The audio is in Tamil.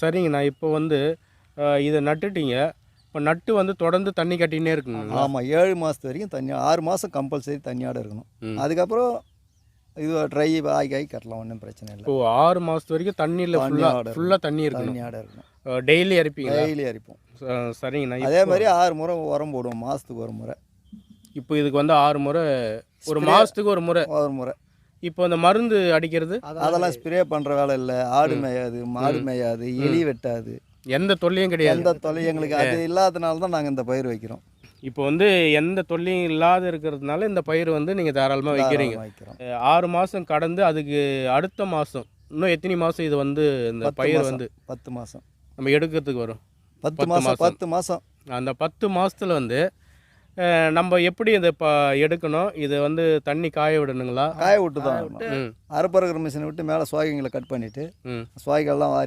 சரிங்கண்ணா இப்போ வந்து இதை நட்டுட்டீங்க. இப்போ நட்டு வந்து தொடர்ந்து தண்ணி கட்டினே இருக்குங்களா ஆமாம் ஏழு மாதத்து வரைக்கும் தண்ணி ஆறு மாதம் கம்பல்சரி தண்ணியோட இருக்கணும். அதுக்கப்புறம் இது ட்ரை ஆகி ஆகி கட்டலாம் ஒன்றும் பிரச்சனை இல்லை. இப்போ ஆறு மாதத்து வரைக்கும் தண்ணியில் ஃபுல்லாக ஃபுல்லாக தண்ணி இருக்கணும். தண்ணியோட இருக்கணும். டெய்லி இறப்பீங்களா டெய்லி அரிப்போம். சரிங்கண்ணா அதே மாதிரி ஆறு முறை உரம் போடுவோம் மாதத்துக்கு ஒரு முறை. இப்போ இதுக்கு வந்து ஆறு முறை ஒரு மாதத்துக்கு ஒரு முறை. ஒரு முறை. இப்போ அந்த மருந்து அடிக்கிறது? அதெல்லாம் ஸ்ப்ரே பண்ணுற வேலை இல்லை. ஆடு மேயாது மாடு மேயாது எலி வெட்டாது. எந்த தொல்லையும் கிடையாது. எந்த தொலை எங்களுக்கு அது இல்லாதனால தான் நாங்கள் இந்த பயிர் வைக்கிறோம். இப்போ வந்து எந்த தொல்லையும் இல்லாத இருக்கிறதுனால இந்த பயிர் வந்து நீங்கள் தாராளமாக வைக்கிறீங்க. ஆறு மாதம் கடந்து அதுக்கு அடுத்த மாதம் இன்னும் எத்தனை மாதம் இது வந்து இந்த பயிர். வந்து பத்து மாதம் நம்ம எடுக்கிறதுக்கு வரும்? பத்து மாதம். பத்து மாதம் அந்த பத்து மாதத்தில் வந்து நம்ம எப்படி இதை இப்போ எடுக்கணும்? இதை வந்து தண்ணி காய விடணுங்களா? காய விட்டு. தான் அறுப்பறுக்கிற மிஷினை விட்டு மேலே சுவாகிங்களை கட் பண்ணிவிட்டு ம். சுவாய்கள்லாம் வாரி